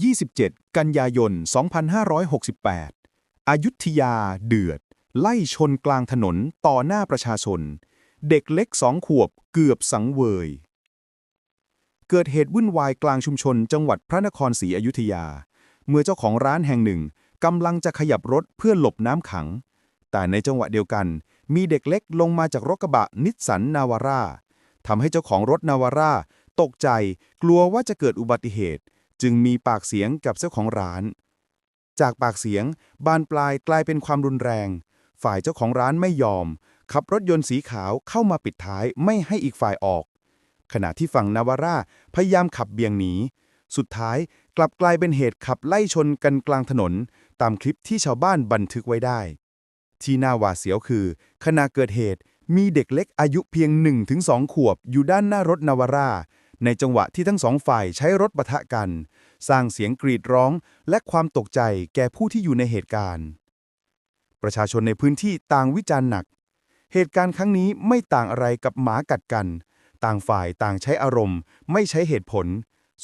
27 กันยายน 2568 อายุทยาเดือด ไล่ชนกลางถนนต่อหน้าประชาชน เด็กเล็กสองขวบเกือบสังเวย เกิดเหตุวุ่นวายกลางชุมชนจังหวัดพระนครศรีอยุธยา เมื่อเจ้าของร้านแห่งหนึ่งกำลังจะขยับรถเพื่อหลบน้ำขัง แต่ในจังหวะเดียวกัน มีเด็กเล็กลงมาจากรถกระบะนิสสันนาวาร่าทำให้เจ้าของรถนาวาร่าตกใจกลัวว่าจะเกิดอุบัติเหตุ จึงมีปากเสียงกับเจ้าของร้าน จากปากเสียงบานปลายกลายเป็นความรุนแรง ฝ่ายเจ้าของร้านไม่ยอม ขับรถยนต์สีขาวเข้ามาปิดท้ายไม่ให้อีกฝ่ายออก ขณะที่ฝั่งนาวาร่าพยายามขับเบี่ยงหนีสุดท้ายกลับกลายเป็นเหตุขับไล่ชนกันกลางถนน ตามคลิปที่ชาวบ้านบันทึกไว้ได้ ที่น่าหวาดเสียวคือ ขณะเกิดเหตุมีเด็กเล็กอายุเพียง 1-2 ขวบอยู่ด้านหน้ารถนาวาร่า ในจังหวะที่ทั้งสองฝ่ายใช้รถปะทะกัน สร้างเสียงกรีดร้องและความตกใจแก่ผู้ที่อยู่ในเหตุการณ์ ประชาชนในพื้นที่ต่างวิจารณ์หนัก เหตุการณ์ครั้งนี้ไม่ต่างอะไรกับหมากัดกัน ต่างฝ่ายต่างใช้อารมณ์ ไม่ใช้เหตุผล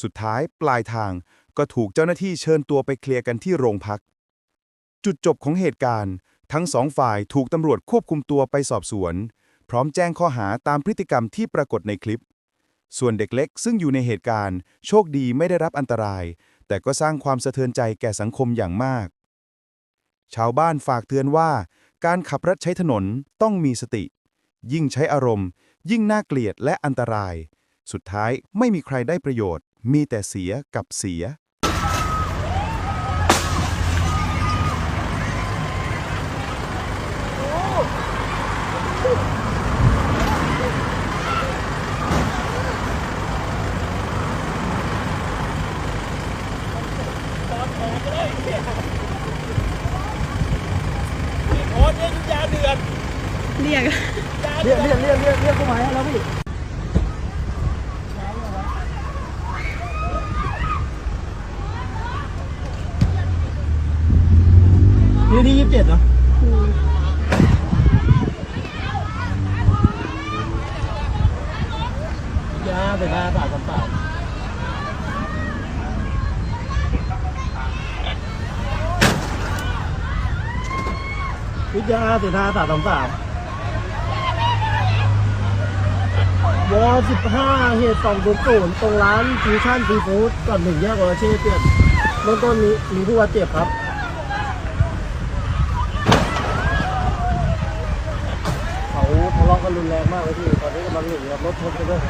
สุดท้ายปลายทางก็ถูกเจ้าหน้าที่เชิญตัวไปเคลียร์กันที่โรงพัก จุดจบของเหตุการณ์ ทั้งสองฝ่ายถูกตำรวจควบคุมตัวไปสอบสวน พร้อมแจ้งข้อหาตามพฤติกรรมที่ปรากฏในคลิป ส่วนเด็กเล็กซึ่งอยู่ในเหตุการณ์ โชคดีไม่ได้รับอันตราย แต่ก็สร้างความสะเทือนใจแก่สังคมอย่างมาก ชาวบ้านฝากเตือนว่า การขับรถใช้ถนนต้องมีสติ ยิ่งใช้อารมณ์ ยิ่งน่าเกลียดและอันตราย สุดท้ายไม่มีใครได้ประโยชน์ มีแต่เสียกับเสีย โอ้ยเนี่ยยุทธยาเดือดเรียกเรียกเรียกเรียกเรียกเรียกกู้ภัยให้แล้วพี่นี่ที่ยี่สิบเจ็ดเนาะยาเป็นห้าสามสามสาม วิทยาสิบห้าสามสามสามวอสิบห้าเหตุสองศูนย์ศูนย์ตรงร้านฟิวชั่นซีฟู้ดก่อนหนึ่งแยกวอเช่เปลี่ยนเบื้องต้นมีมีผู้บาดเจ็บครับเขาทะเลาะกันรุนแรงมากเลยพี่ตอนนี้กำลังหนีครับรถชนกันด้วย